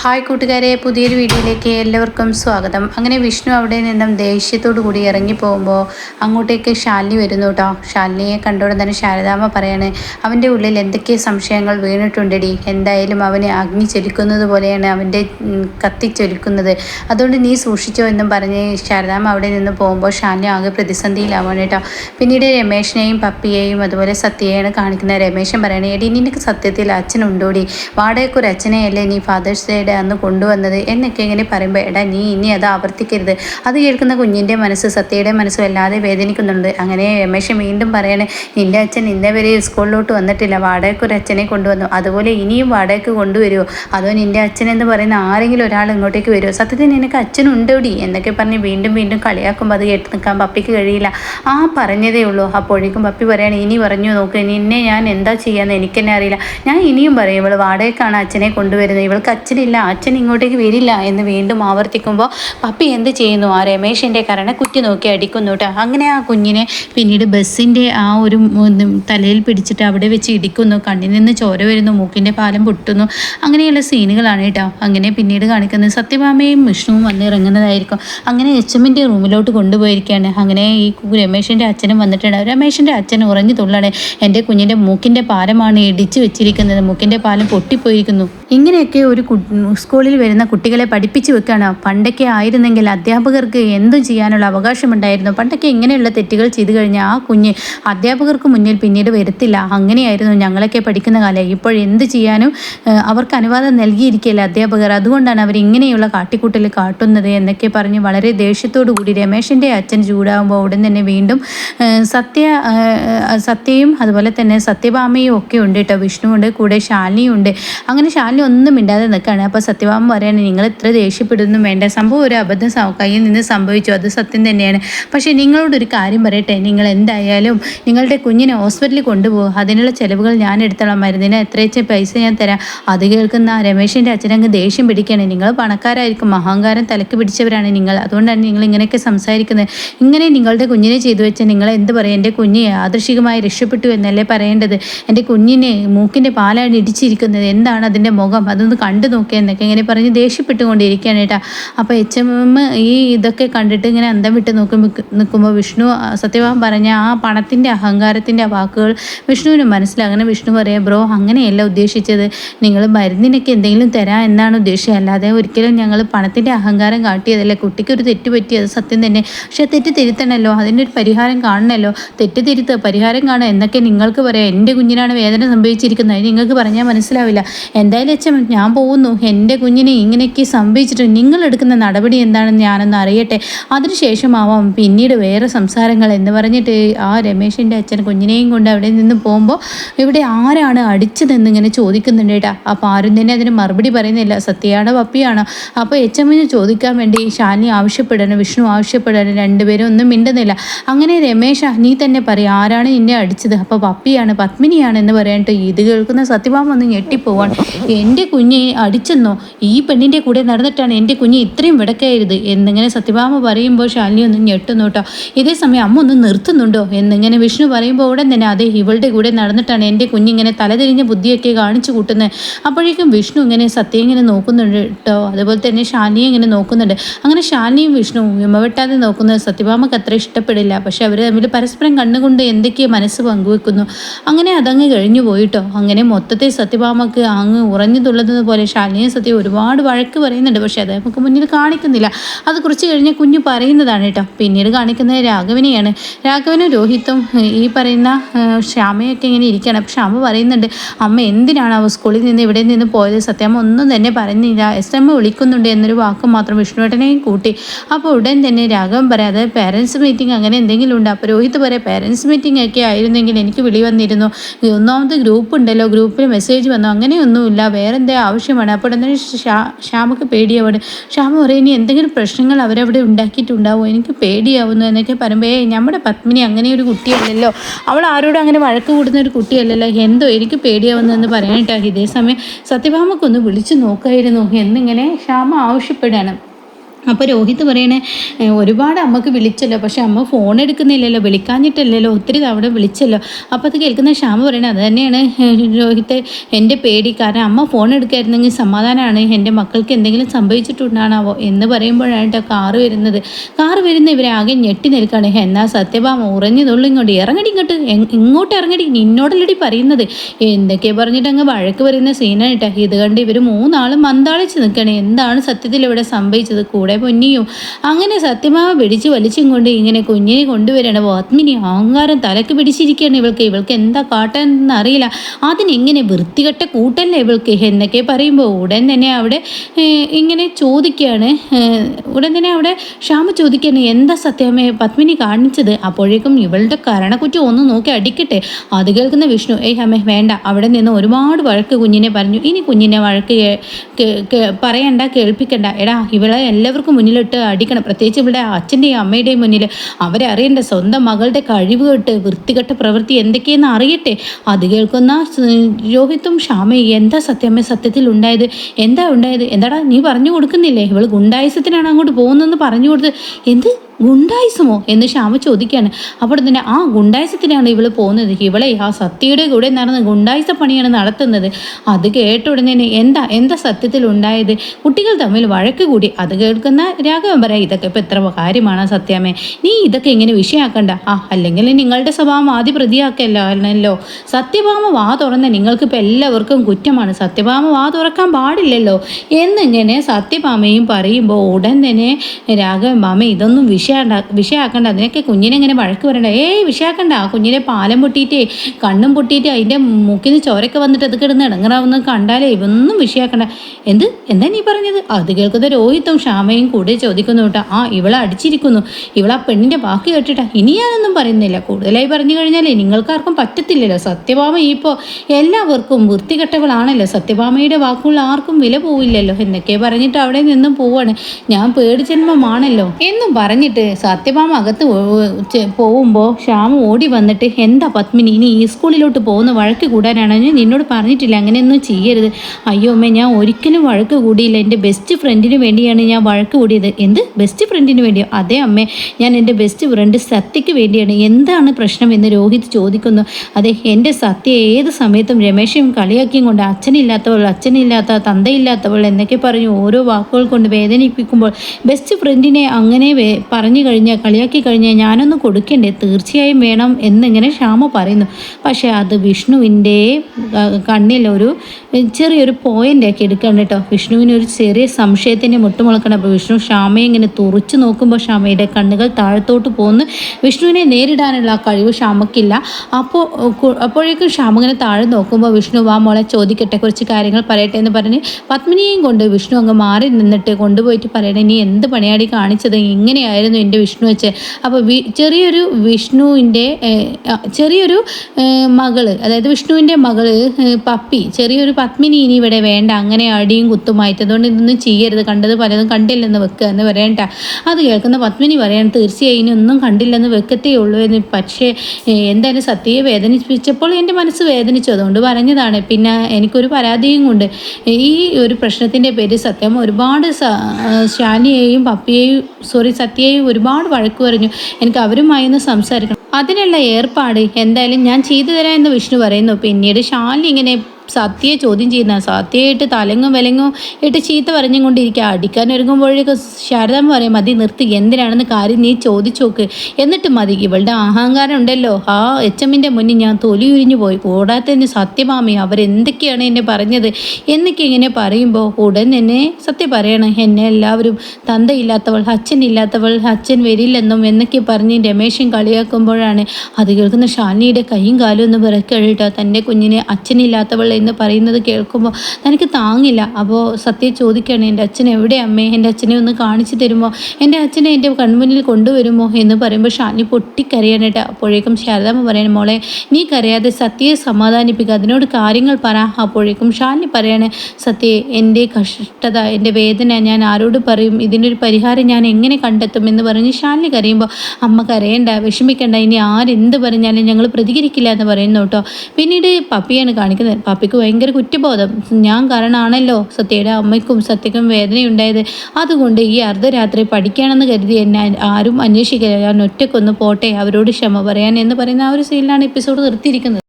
Hi കൂട്ടുകാരെ പുതിയൊരു വീഡിയോയിലേക്ക് എല്ലാവർക്കും സ്വാഗതം. അങ്ങനെ വിഷ്ണു അവിടെ നിന്നും ദേഷ്യത്തോടു കൂടി ഇറങ്ങി പോകുമ്പോൾ അങ്ങോട്ടേക്ക് ശാലിനി വരുന്നു കേട്ടോ ശാലിനിയെ കണ്ടോടെ തന്നെ ശാരദാമ്മ പറയാണ് അവന്റെ ഉള്ളിൽ എന്തൊക്കെ സംശയങ്ങൾ വീണിട്ടുണ്ടടി? എന്തായാലും അവനെ അഗ്നി ചൊലിക്കുന്നത് പോലെയാണ് അവന്റെ കത്തിച്ചൊലിക്കുന്നത് അതുകൊണ്ട് നീ സൂക്ഷിച്ചോ എന്നും പറഞ്ഞ് ശാരദാമ്മ അവിടെ നിന്ന് പോകുമ്പോൾ ശാലിനി ആകെ പ്രതിസന്ധിയിലാവാണ് കേട്ടോ പിന്നീട് രമേശിനെയും പപ്പിയെയും അതുപോലെ സത്യയെയാണ് കാണിക്കുന്നത്. രമേശൻ പറയണേ എടി നിനക്ക് സത്യത്തിൽ അച്ഛനുണ്ടോടി വാടകയ്ക്കൊരു അച്ഛനെയല്ലേ നീ ഫാദേഴ്സ് ഡേയുടെ അന്ന് കൊണ്ടുവന്നത്? എന്നൊക്കെ ഇങ്ങനെ പറയുമ്പോൾ എടാ നീ ഇനി അത് ആവർത്തിക്കരുത്. അത് കേൾക്കുന്ന കുഞ്ഞിന്റെ മനസ്സ് സത്യയുടെ മനസ്സ് വല്ലാതെ വേദനിക്കുന്നുണ്ട്. അങ്ങനെ രമേശ് വീണ്ടും പറയണേ നിന്റെ അച്ഛൻ ഇന്നേ വരെ സ്കൂളിലോട്ട് വന്നിട്ടില്ല. വാടകയ്ക്ക് ഒരു അച്ഛനെ കൊണ്ടുവന്നു. അതുപോലെ ഇനിയും വാടകയ്ക്ക് കൊണ്ടുവരുമോ അതോ നിന്റെ അച്ഛൻ എന്ന് പറയുന്ന ആരെങ്കിലും ഒരാൾ ഇങ്ങോട്ടേക്ക് വരുമോ സത്യത്തിൽ നിനക്ക് അച്ഛനുണ്ടോടി? എന്നൊക്കെ പറഞ്ഞ് വീണ്ടും വീണ്ടും കളിയാക്കുമ്പോൾ അത് കേട്ട് നിൽക്കാൻ പപ്പിക്ക് കഴിയില്ല. ആ പറഞ്ഞതേ ഉള്ളൂ. അപ്പോഴേക്കും പപ്പി പറയണേ ഇനി പറഞ്ഞു നോക്ക്. നിന്നെ ഞാൻ എന്താ ചെയ്യാന്ന് എനിക്കെന്നെ അറിയില്ല. ഞാൻ ഇനിയും പറയും ഇവൾ വാടകയ്ക്കാണ് അച്ഛനെ കൊണ്ടുവരുന്നത്. ഇവൾക്ക് അച്ഛനില്ല അച്ഛൻ ഇങ്ങോട്ടേക്ക് വരില്ല എന്ന് വീണ്ടും ആവർത്തിക്കുമ്പോൾ പപ്പി എന്ത് ചെയ്യുന്നു? ആ രമേശിന്റെ കരണ കുറ്റി നോക്കി അടിക്കുന്നു കേട്ടോ അങ്ങനെ ആ കുഞ്ഞിനെ പിന്നീട് ബസ്സിന്റെ ആ ഒരു തലയിൽ പിടിച്ചിട്ട് അവിടെ വെച്ച് ഇടിക്കുന്നു. കണ്ണിൽ നിന്ന് ചോര വരുന്നു മൂക്കിന്റെ പാലം പൊട്ടുന്നു. അങ്ങനെയുള്ള സീനുകളാണ് കേട്ടോ അങ്ങനെ പിന്നീട് കാണിക്കുന്നത് സത്യഭാമയും വിഷ്ണുവും വന്ന് ഇറങ്ങുന്നതായിരിക്കും അങ്ങനെ എച്ച് എമ്മിന്റെ റൂമിലോട്ട് കൊണ്ടുപോയിരിക്കുകയാണ്. അങ്ങനെ ഈ രമേശിന്റെ അച്ഛനും വന്നിട്ടുണ്ട്. രമേശിന്റെ അച്ഛൻ ഉറഞ്ഞു തുള്ളാണ്. എന്റെ കുഞ്ഞിന്റെ മൂക്കിന്റെ പാലമാണ് ഇടിച്ചു വെച്ചിരിക്കുന്നത്. മൂക്കിന്റെ പാലം പൊട്ടിപ്പോയിരിക്കുന്നു. ഇങ്ങനെയൊക്കെ ഒരു സ്കൂളിൽ വരുന്ന കുട്ടികളെ പഠിപ്പിച്ചു വെക്കുകയാണ് പണ്ടൊക്കെ ആയിരുന്നെങ്കിൽ അധ്യാപകർക്ക് എന്തും ചെയ്യാനുള്ള അവകാശമുണ്ടായിരുന്നു. പണ്ടൊക്കെ ഇങ്ങനെയുള്ള തെറ്റുകൾ ചെയ്തു കഴിഞ്ഞാൽ ആ കുഞ്ഞ് അധ്യാപകർക്ക് മുന്നിൽ പിന്നീട് വരത്തില്ല. അങ്ങനെയായിരുന്നു ഞങ്ങളൊക്കെ പഠിക്കുന്ന കാലം. ഇപ്പോൾ എന്ത് ചെയ്യാനും അവർക്ക് അനുവാദം നൽകിയിരിക്കില്ല അധ്യാപകർ. അതുകൊണ്ടാണ് അവർ ഇങ്ങനെയുള്ള കാട്ടിക്കൂട്ടൽ കാട്ടുന്നത് എന്നൊക്കെ പറഞ്ഞ് വളരെ ദേഷ്യത്തോടു കൂടി രമേശിന്റെ അച്ഛൻ ചൂടാകുമ്പോൾ ഉടൻ തന്നെ വീണ്ടും സത്യ സത്യയും അതുപോലെ തന്നെ സത്യഭാമയും ഒക്കെ ഉണ്ട് കേട്ടോ. വിഷ്ണുവുണ്ട് കൂടെ ശാലിനിയും ഉണ്ട് അങ്ങനെ ശാലിനി ഒന്നും മിണ്ടാതെ നിൽക്കുകയാണ് അപ്പോൾ സത്യഭാമ പറയാണ് നിങ്ങൾ ഇത്ര ദേഷ്യപ്പെടുന്നു വേണ്ട. സംഭവം ഒരു അബദ്ധം കയ്യിൽ നിന്ന് സംഭവിച്ചു. അത് സത്യം തന്നെയാണ്. പക്ഷേ നിങ്ങളോടൊരു കാര്യം പറയട്ടെ. നിങ്ങൾ എന്തായാലും നിങ്ങളുടെ കുഞ്ഞിനെ ഹോസ്പിറ്റലിൽ കൊണ്ടുപോകും. അതിനുള്ള ചിലവുകൾ ഞാൻ എടുത്തോളാം. മരുന്നിന് എത്രയച്ച പൈസ ഞാൻ തരാം. അത് കേൾക്കുന്ന രമേശിന്റെ അച്ഛനങ്ങ് ദേഷ്യം പിടിക്കുകയാണ്. നിങ്ങൾ പണക്കാരായിരിക്കും. അഹങ്കാരം തലക്ക് പിടിച്ചവരാണ് നിങ്ങൾ. അതുകൊണ്ടാണ് നിങ്ങൾ ഇങ്ങനെയൊക്കെ സംസാരിക്കുന്നത്. ഇങ്ങനെ നിങ്ങളുടെ കുഞ്ഞിനെ ചെയ്തു വെച്ചാൽ നിങ്ങൾ എന്ത് പറയും? എന്റെ കുഞ്ഞ് യാദൃശികമായി രക്ഷപ്പെട്ടു എന്നല്ലേ പറയേണ്ടത്? എന്റെ കുഞ്ഞിനെ മൂക്കിന്റെ പാലാണ് ഇടിച്ചിരിക്കുന്നത് എന്താണ് അതിന്റെ മുഖം? അതൊന്ന് കണ്ടു നോക്കുക എന്നൊക്കെ ഇങ്ങനെ പറഞ്ഞ് ദേഷ്യപ്പെട്ടുകൊണ്ടിരിക്കുകയാണ് കേട്ടോ. അപ്പോൾ എച്ച് എം എം ഈ ഇതൊക്കെ കണ്ടിട്ട് ഇങ്ങനെ അന്തം വിട്ട് നോക്കി നിൽക്കുമ്പോൾ വിഷ്ണു സത്യഭാമ പറഞ്ഞ ആ പണത്തിന്റെ അഹങ്കാരത്തിന്റെ വാക്കുകൾ വിഷ്ണുവിന് മനസ്സിലാകണം വിഷ്ണു പറയാം ബ്രോ അങ്ങനെയല്ല ഉദ്ദേശിച്ചത്. നിങ്ങൾ മരുന്നിനൊക്കെ എന്തെങ്കിലും തരാം എന്നാണ് ഉദ്ദേശിച്ചത്. അല്ലാതെ ഒരിക്കലും ഞങ്ങൾ പണത്തിന്റെ അഹങ്കാരം കാട്ടിയതല്ല. കുട്ടിക്ക് ഒരു തെറ്റ് പറ്റിയത് സത്യം തന്നെ. പക്ഷെ തെറ്റ് തിരുത്തണമല്ലോ അതിന്റെ ഒരു പരിഹാരം കാണണമല്ലോ തെറ്റ് തിരുത്ത് പരിഹാരം കാണുക എന്നൊക്കെ നിങ്ങൾക്ക് പറയാം. എന്റെ കുഞ്ഞിനാണ് വേദന സംഭവിച്ചിരിക്കുന്നത്. നിങ്ങൾക്ക് പറഞ്ഞാൽ മനസ്സിലാവില്ല. എന്തായാലും അച്ഛൻ ഞാൻ പോകുന്നു. എന്റെ കുഞ്ഞിനെ ഇങ്ങനെയൊക്കെ സംഭവിച്ചിട്ട് നിങ്ങൾ എടുക്കുന്ന നടപടി എന്താണെന്ന് ഞാനൊന്ന് അറിയട്ടെ? അതിനുശേഷമാവാം പിന്നീട് വേറെ സംസാരങ്ങൾ എന്ന് പറഞ്ഞിട്ട് ആ രമേശിന്റെ അച്ഛൻ കുഞ്ഞിനെയും കൊണ്ട് അവിടെ നിന്ന് പോകുമ്പോൾ ഇവിടെ ആരാണ് അടിച്ചതെന്ന് ഇങ്ങനെ ചോദിക്കുന്നുണ്ട് കേട്ടാ. അപ്പോൾ ആരും തന്നെ അതിന് മറുപടി പറയുന്നില്ല. സത്യയാണോ പപ്പിയാണോ? അപ്പോൾ എച്ച് എമ്മിന് ചോദിക്കാൻ വേണ്ടി ഷാനി ആവശ്യപ്പെടണം വിഷ്ണു ആവശ്യപ്പെടണം രണ്ടുപേരും ഒന്നും മിണ്ടുന്നില്ല. അങ്ങനെ രമേശ നീ തന്നെ പറയും ആരാണ് നിന്നെ അടിച്ചത്? അപ്പോൾ പപ്പിയാണ് പത്മിനിയാണ് എന്ന് പറയാനിട്ട് ഇത് കേൾക്കുന്ന സത്യഭാമ ഒന്ന് ഞെട്ടിപ്പോവാണ്. എന്റെ കുഞ്ഞെ അടിച്ചെന്നോ ഈ പെണ്ണിന്റെ കൂടെ നടന്നിട്ടാണ് എന്റെ കുഞ്ഞ് ഇത്രയും വിടക്കയരുത് എന്നിങ്ങനെ സത്യഭാമ പറയുമ്പോൾ ശാലിനി ഒന്ന് ഞെട്ടുന്നു കേട്ടോ ഇതേ സമയം അമ്മ ഒന്ന് നിർത്തുന്നുണ്ടോ? എന്നിങ്ങനെ വിഷ്ണു പറയുമ്പോൾ ഉടൻ തന്നെ അതെ ഇവളുടെ കൂടെ നടന്നിട്ടാണ് എന്റെ കുഞ്ഞിങ്ങനെ തലതിരിഞ്ഞ ബുദ്ധിയൊക്കെ കാണിച്ചു കൂട്ടുന്നത് അപ്പോഴേക്കും വിഷ്ണു ഇങ്ങനെ സത്യം ഇങ്ങനെ നോക്കുന്നുണ്ട് കേട്ടോ അതുപോലെ തന്നെ ശാലിനിയെ ഇങ്ങനെ നോക്കുന്നുണ്ട്. അങ്ങനെ ശാലിനിയും വിഷ്ണുവും വിമവെട്ടാതെ നോക്കുന്നത് സത്യഭാമക്ക് അത്ര ഇഷ്ടപ്പെടില്ല. പക്ഷെ അവർ തമ്മിൽ പരസ്പരം കണ്ണുകൊണ്ട് എന്തൊക്കെയോ മനസ്സ് പങ്കുവെക്കുന്നു അങ്ങനെ അതങ്ങ് കഴിഞ്ഞു പോയിട്ടോ അങ്ങനെ മൊത്തത്തെ സത്യഭാമക്ക് അങ്ങ് ഉറഞ്ഞു തുള്ളുന്നത് പോലെ ശാലിനിയും സത്യം ഒരുപാട് വഴക്ക് പറയുന്നുണ്ട്. പക്ഷെ അത് നമുക്ക് മുന്നിൽ കാണിക്കുന്നില്ല. അത് കുറച്ച് കഴിഞ്ഞ് കുഞ്ഞു പറയുന്നതാണ് കേട്ടോ. പിന്നീട് കാണിക്കുന്നത് രാഘവനെയാണ്. രാഘവനും രോഹിത്തും ഈ പറയുന്ന ശ്യാമയൊക്കെ ഇങ്ങനെ ഇരിക്കുകയാണ്. പക്ഷെ ശ്യാമ പറയുന്നുണ്ട് അമ്മ എന്തിനാണ് അവ സ്കൂളിൽ നിന്ന് ഇവിടെ നിന്ന് പോയത്? സത്യം ഒന്നും തന്നെ പറഞ്ഞില്ല. എസ് എം വിളിക്കുന്നുണ്ട് എന്നൊരു വാക്ക് മാത്രം വിഷ്ണുവേട്ടനെയും കൂട്ടി. അപ്പോൾ ഉടൻ തന്നെ രാഘവൻ പറയാം അത് പേരൻസ് മീറ്റിംഗ് അങ്ങനെ എന്തെങ്കിലും ഉണ്ട്. അപ്പോൾ രോഹിത് പറയാം പേരൻസ് മീറ്റിംഗ് ഒക്കെ ആയിരുന്നെങ്കിൽ എനിക്ക് വിളി വന്നിരുന്നു. ഒന്നാമത് ഗ്രൂപ്പ് ഉണ്ടല്ലോ. ഗ്രൂപ്പിൽ മെസ്സേജ് വന്നു. അങ്ങനെയൊന്നുമില്ല. വേറെ എന്തേ ആവശ്യമാണ് അപ്പോൾ ഉടനെ ഷാ ശ്യാമക്ക് പേടിയാവാണ്. ശ്യാമ പറയും ഇനി എന്തെങ്കിലും പ്രശ്നങ്ങൾ അവരവിടെ ഉണ്ടാക്കിയിട്ടുണ്ടാവുമോ എനിക്ക് പേടിയാവുന്നു എന്നൊക്കെ പറയുമ്പോൾ ഏ നമ്മുടെ പത്മിനി അങ്ങനെ ഒരു കുട്ടിയല്ലല്ലോ. അവൾ ആരോടും അങ്ങനെ വഴക്ക് കൂടുന്ന ഒരു കുട്ടിയല്ലല്ലോ. എന്തോ എനിക്ക് പേടിയാവുന്നു എന്ന് പറയാനിട്ടാ ഇതേ സമയം സത്യഭാമക്കൊന്ന് വിളിച്ചു നോക്കായിരുന്നു. എന്നിങ്ങനെ ശ്യാമ ആവശ്യപ്പെടുകയാണ് അപ്പോൾ രോഹിത് പറയണേ ഒരുപാട് അമ്മയ്ക്ക് വിളിച്ചല്ലോ പക്ഷെ അമ്മ ഫോൺ എടുക്കുന്നില്ലല്ലോ വിളിക്കാഞ്ഞിട്ടല്ലല്ലോ ഒത്തിരി തവണ വിളിച്ചല്ലോ. അപ്പോൾ അത് കേൾക്കുന്ന ശ്യാമ പറയണേ അത് തന്നെയാണ് രോഹിത് എന്റെ പേടി കാരണം അമ്മ ഫോൺ എടുക്കായിരുന്നെങ്കിൽ സമാധാനമാണ് എന്റെ മക്കൾക്ക് എന്തെങ്കിലും സംഭവിച്ചിട്ടുണ്ടാണാവോ? എന്ന് പറയുമ്പോഴാണ് കേട്ടോ കാറ് വരുന്നത്. കാറ് വരുന്ന ഇവരെ ആകെ ഞെട്ടി നിൽക്കുകയാണ് എന്നാൽ സത്യഭാമ ഉറഞ്ഞതുള്ളൂ ഇങ്ങോട്ട് ഇറങ്ങടി ഇങ്ങോട്ട് ഇങ്ങോട്ട് ഇറങ്ങടി നിന്നോടല്ലടി പറയുന്നത്. എന്തൊക്കെ പറഞ്ഞിട്ട് അങ്ങ് വഴക്ക് പറയുന്ന സീനാണ് കേട്ടോ. ഇത് കണ്ട് ഇവർ മൂന്നാളും മന്താളിച്ച് നിൽക്കണേ. എന്താണ് സത്യത്തിൽ ഇവിടെ സംഭവിച്ചത്? കൂടെ പൊന്നിയും. അങ്ങനെ സത്യമാവ പിടിച്ച് വലിച്ചും കൊണ്ട് ഇങ്ങനെ കുഞ്ഞിനെ കൊണ്ടുവരണം പത്മിനി അഹങ്കാരം തലക്ക് പിടിച്ചിരിക്കുകയാണ് ഇവൾക്ക്. ഇവൾക്ക് എന്താ കാട്ടാനെന്ന് അറിയില്ല. അതിനെങ്ങനെ വൃത്തികെട്ട കൂട്ടല്ലേ ഇവൾക്ക് എന്നൊക്കെ പറയുമ്പോൾ ഉടൻ തന്നെ അവിടെ ഇങ്ങനെ ചോദിക്കുകയാണ്. ഉടൻ തന്നെ അവിടെ ക്ഷാമ ചോദിക്കുകയാണ് എന്താ സത്യമേ പത്മിനി കാണിച്ചത്? അപ്പോഴേക്കും ഇവളുടെ കരണക്കുറ്റി ഒന്ന് നോക്കി അടിക്കട്ടെ. അത് കേൾക്കുന്ന വിഷ്ണു ഏയ് അമ്മേ വേണ്ട. അവിടെ നിന്ന് ഒരുപാട് വഴക്ക് കുഞ്ഞിനെ പറഞ്ഞു. ഇനി കുഞ്ഞിനെ വഴക്ക് പറയണ്ട കേൾപ്പിക്കണ്ട. എടാ ഇവളെ എല്ലാവർക്കും മുന്നിലിട്ട് അടിക്കണം. പ്രത്യേകിച്ച് ഇവിടെ അച്ഛന്റെയും അമ്മയുടെയും മുന്നിൽ അവരെ അറിയണ്ട സ്വന്തം മകളുടെ കഴിവ് കെട്ട് വൃത്തികെട്ട പ്രവൃത്തി എന്തൊക്കെയെന്ന് അറിയട്ടെ? അത് കേൾക്കുന്ന രോഹിത്തും ക്ഷാമയും എന്താ സത്യമേ സത്യത്തിൽ ഉണ്ടായത്? എന്താ ഉണ്ടായത്? എന്താടാ നീ പറഞ്ഞു കൊടുക്കുന്നില്ലേ? ഇവൾ ഗുണ്ടായുസത്തിനാണ് അങ്ങോട്ട് പോകുന്നതെന്ന് പറഞ്ഞു കൊടുത്ത് എന്ത് ഗുണ്ടായുസമോ? എന്ന് ശ്യാമ ചോദിക്കുകയാണ്. അപ്പോൾ തന്നെ ആ ഗുണ്ടായുസത്തിനാണ് ഇവൾ പോകുന്നത്. ഇവളെ ആ സത്യയുടെ കൂടെ നടന്ന് ഗുണ്ടായുസ പണിയാണ് നടത്തുന്നത്. അത് കേട്ട ഉടനെ എന്താ എന്താ സത്യത്തിൽ ഉണ്ടായത്? കുട്ടികൾ തമ്മിൽ വഴക്ക് കൂടി. അത് കേൾക്കുന്ന രാഘവൻ പറയാം ഇതൊക്കെ ഇപ്പം എത്ര കാര്യമാണ് സത്യാമേ നീ ഇതൊക്കെ ഇങ്ങനെ വിഷയമാക്കണ്ട ആ അല്ലെങ്കിൽ നിങ്ങളുടെ സ്വഭാവം ആദ്യ പ്രതിയാക്കല്ലോ സത്യഭാമ വാ തുറന്ന നിങ്ങൾക്കിപ്പോൾ എല്ലാവർക്കും കുറ്റമാണ്. സത്യഭാമ വാ തുറക്കാൻ പാടില്ലല്ലോ. എന്നിങ്ങനെ സത്യഭാമയും പറയുമ്പോൾ ഉടൻ തന്നെ രാഘവൻ ഭാമ ഇതൊന്നും വിഷയണ്ട വിഷയമാക്കണ്ട അതിനൊക്കെ കുഞ്ഞിനെ ഇങ്ങനെ വഴക്ക് വരണ്ട ഏയ് വിഷയമാക്കണ്ട ആ കുഞ്ഞിനെ പാലം പൊട്ടിയിട്ടേ കണ്ണും പൊട്ടിയിട്ട് അതിന്റെ മൂക്കിൽ നിന്ന് ചോരൊക്കെ വന്നിട്ട് അത് കിടന്ന് ഇടങ്ങറാവുന്നത് കണ്ടാലേ ഇതൊന്നും വിഷയമാക്കണ്ട എന്ത്? എന്താ നീ പറഞ്ഞത്? അത് കേൾക്കുന്ന രോഹിത്തും ക്ഷാമയും കൂടെ ചോദിക്കുന്നു കേട്ടോ. ആ ഇവളെ അടിച്ചിരിക്കുന്നു. ഇവളാ പെണ്ണിന്റെ വാക്ക് കേട്ടിട്ടാ. ഇനി ഞാനൊന്നും പറയുന്നില്ല. കൂടുതലായി പറഞ്ഞു കഴിഞ്ഞാലേ നിങ്ങൾക്കാർക്കും പറ്റത്തില്ലല്ലോ. സത്യഭാമ ഇപ്പോൾ എല്ലാവർക്കും വൃത്തികെട്ടവളാണല്ലോ. സത്യഭാമയുടെ വാക്കുകൾ ആർക്കും വില പോവില്ലല്ലോ. എന്നൊക്കെ പറഞ്ഞിട്ട് അവിടെ നിന്നും പോവാണ്. ഞാൻ പേടിജന്മമാണല്ലോ എന്നും പറഞ്ഞിട്ട് സത്യഭാമ അകത്ത് പോകുമ്പോൾ ശ്യാമ ഓടി വന്നിട്ട് എന്താ പത്മിനി ഇനി ഈ സ്കൂളിലോട്ട് പോകുന്ന വഴക്ക് കൂടാനാണ്? നിന്നോട് പറഞ്ഞിട്ടില്ല അങ്ങനെയൊന്നും ചെയ്യരുത്. അയ്യോ അമ്മേ ഞാൻ ഒരിക്കലും വഴക്ക് കൂടിയില്ല. എന്റെ ബെസ്റ്റ് ഫ്രണ്ടിന് വേണ്ടിയാണ് ഞാൻ വഴക്ക് കൂടിയത്. എന്ത്? ബെസ്റ്റ് ഫ്രണ്ടിന് വേണ്ടിയോ? അതെ അമ്മേ ഞാൻ എന്റെ ബെസ്റ്റ് ഫ്രണ്ട് സത്യയ്ക്ക് വേണ്ടിയാണ്. എന്താണ് പ്രശ്നം? എന്ന് രോഹിത് ചോദിക്കുന്നു. അതെ എന്റെ സത്യ ഏത് സമയത്തും രമേശയും കളിയാക്കിയും കൊണ്ട് അച്ഛനില്ലാത്തവൾ അച്ഛനില്ലാത്ത തന്തയില്ലാത്തവൾ എന്നൊക്കെ പറഞ്ഞു ഓരോ വാക്കുകൾ കൊണ്ട് വേദനിപ്പിക്കുമ്പോൾ ബെസ്റ്റ് ഫ്രണ്ടിനെ അങ്ങനെ വേ- പറഞ്ഞു കഴിഞ്ഞ് കളിയാക്കി കഴിഞ്ഞ് ഞാനൊന്ന് കൊടുക്കണ്ടേ? തീർച്ചയായും വേണം എന്നിങ്ങനെ ശ്യാമ പറയുന്നു. പക്ഷേ അത് വിഷ്ണുവിന്റെ കണ്ണിലൊരു ചെറിയൊരു പോയിന്റ് ആക്കി എടുക്കണം കേട്ടോ. വിഷ്ണുവിന് ഒരു ചെറിയ സംശയത്തിന്റെ മുട്ടുമുളക്കണം. അപ്പോൾ വിഷ്ണു ശ്യാമയെ ഇങ്ങനെ തുറച്ചു നോക്കുമ്പോൾ ശ്യാമയുടെ കണ്ണുകൾ താഴത്തോട്ട് പോകുന്നു വിഷ്ണുവിനെ നേരിടാനുള്ള ആ കഴിവ് ശ്യാമക്കില്ല. അപ്പോൾ അപ്പോഴേക്കും ശ്യാമ ഇങ്ങനെ താഴെ നോക്കുമ്പോൾ വിഷ്ണു വാ മോളെ ചോദിക്കട്ടെ കുറച്ച് കാര്യങ്ങൾ പറയട്ടെ എന്ന് പറഞ്ഞ് പത്മിനിയെയും കൊണ്ട് വിഷ്ണു അങ്ങ് മാറി നിന്നിട്ട് കൊണ്ടുപോയിട്ട് പറയണേ നീ എന്ത് പണിയാടി കാണിച്ചത്? ഇങ്ങനെയായിരുന്നു എന്റെ വിഷ്ണു വെച്ച് അപ്പോൾ ചെറിയൊരു വിഷ്ണുവിന്റെ ചെറിയൊരു മകൾ അതായത് വിഷ്ണുവിന്റെ മകൾ പപ്പി ചെറിയൊരു പത്മിനി ഇനി ഇവിടെ വേണ്ട അങ്ങനെ അടിയും കുത്തുമായിട്ട് അതുകൊണ്ട് ഇതൊന്നും ചെയ്യരുത് കണ്ടത് പലതും കണ്ടില്ലെന്ന് വെക്കുക എന്ന് പറയണ്ട അത് കേൾക്കുന്ന പത്മിനി പറയാൻ തീർച്ചയായും ഇനി ഒന്നും കണ്ടില്ലെന്ന് വെക്കത്തേ ഉള്ളൂ എന്ന്. പക്ഷേ എന്തായാലും സത്യയെ വേദനിപ്പിച്ചപ്പോൾ എന്റെ മനസ്സ് വേദനിച്ചു അതുകൊണ്ട് പറഞ്ഞതാണ്. പിന്നെ എനിക്കൊരു പരാതിയും കൊണ്ട് ഈ ഒരു പ്രശ്നത്തിന്റെ പേര് സത്യം ഒരുപാട് ശാലിയെയും പപ്പിയെയും സോറി സത്യയെയും ഒരുപാട് വഴക്ക് പറഞ്ഞു. എനിക്ക് അവരുമായി ഒന്ന് സംസാരിക്കണം. അതിനുള്ള ഏർപ്പാട് എന്തായാലും ഞാൻ ചെയ്തു തരാം എന്ന് വിഷ്ണു പറയുന്നു. പിന്നീട് ശാലി ഇങ്ങനെ സത്യയെ ചോദ്യം ചെയ്യുന്ന സത്യയായിട്ട് തലങ്ങും വിലങ്ങും ഇട്ട് ചീത്ത പറഞ്ഞും കൊണ്ടിരിക്കുക അടിക്കാൻ ഒരുങ്ങുമ്പോഴേക്ക് ശാരദാമ്മ പറയും മതി നിർത്തി എന്തിനാണെന്ന് കാര്യം നീ ചോദിച്ചു നോക്ക്. എന്നിട്ട് മതി ഇവളുടെ അഹങ്കാരം ഉണ്ടല്ലോ. ആ എച്ച് എമ്മിന്റെ മുന്നിൽ ഞാൻ തൊലി ഉരിഞ്ഞു പോയി. തന്നെ സത്യമാമി അവരെന്തൊക്കെയാണ് എന്നെ പറഞ്ഞത്? എന്നൊക്കെ ഇങ്ങനെ പറയുമ്പോൾ ഉടൻ തന്നെ സത്യം പറയണം. എന്നെ എല്ലാവരും തന്തയില്ലാത്തവൾ അച്ഛൻ ഇല്ലാത്തവൾ അച്ഛൻ വരില്ലെന്നും എന്നൊക്കെ പറഞ്ഞ് രമേശൻ കളിയാക്കുമ്പോഴാണ് അത് കേൾക്കുന്ന ഷാലിനിയുടെ കൈയും കാലും ഒന്ന് വിറക്കഴിട്ടോ തന്റെ കുഞ്ഞിനെ അച്ഛനില്ലാത്തവൾ എന്ന് പറയുന്നത് കേൾക്കുമ്പോൾ തനിക്ക് താങ്ങില്ല. അപ്പോൾ സത്യം ചോദിക്കുകയാണ് എന്റെ അച്ഛൻ എവിടെ അമ്മേ? എന്റെ അച്ഛനെ ഒന്ന് കാണിച്ചു തരുമോ? എന്റെ അച്ഛനെ എന്റെ കൺമുന്നിൽ കൊണ്ടുവരുമോ? എന്ന് പറയുമ്പോൾ ഷാനി പൊട്ടിക്കരയാനായിട്ട് അപ്പോഴേക്കും ശാരദാമ്മ പറയാൻ മോളെ നീ കരയാതെ സത്യയെ സമാധാനിപ്പിക്കുക അതിനോട് കാര്യങ്ങൾ പറ. അപ്പോഴേക്കും ഷാനി പറയാണ് സത്യയെ എന്റെ കഷ്ടത എന്റെ വേദന ഞാൻ ആരോട് പറയും? ഇതിനൊരു പരിഹാരം ഞാൻ എങ്ങനെ കണ്ടെത്തും? എന്ന് പറഞ്ഞ് ഷാനി കരയുമ്പോൾ അമ്മ കരയണ്ട വിഷമിക്കണ്ട. ഇനി ആരെന്ത് പറഞ്ഞാലും ഞങ്ങൾ പ്രതികരിക്കില്ല എന്ന് പറയുന്നു കേട്ടോ. പിന്നീട് പപ്പിയാണ് കാണിക്കുന്നത്. പപ്പി പപ്പിക്ക് ഭയങ്കര കുറ്റബോധം. ഞാൻ കാരണമാണല്ലോ സത്യയുടെ അമ്മയ്ക്കും സത്യക്കും വേദനയുണ്ടായത്. അതുകൊണ്ട് ഈ അർദ്ധരാത്രി പഠിക്കണമെന്ന് കരുതി എന്നെ ആരും അന്വേഷിക്കില്ല ഞാൻ ഒറ്റക്കൊന്ന് പോട്ടെ അവരോട് ക്ഷമ പറയാൻ എന്ന് പറയുന്ന ആ ഒരു സീനിലാണ് എപ്പിസോഡ് നിർത്തിയിരിക്കുന്നത്.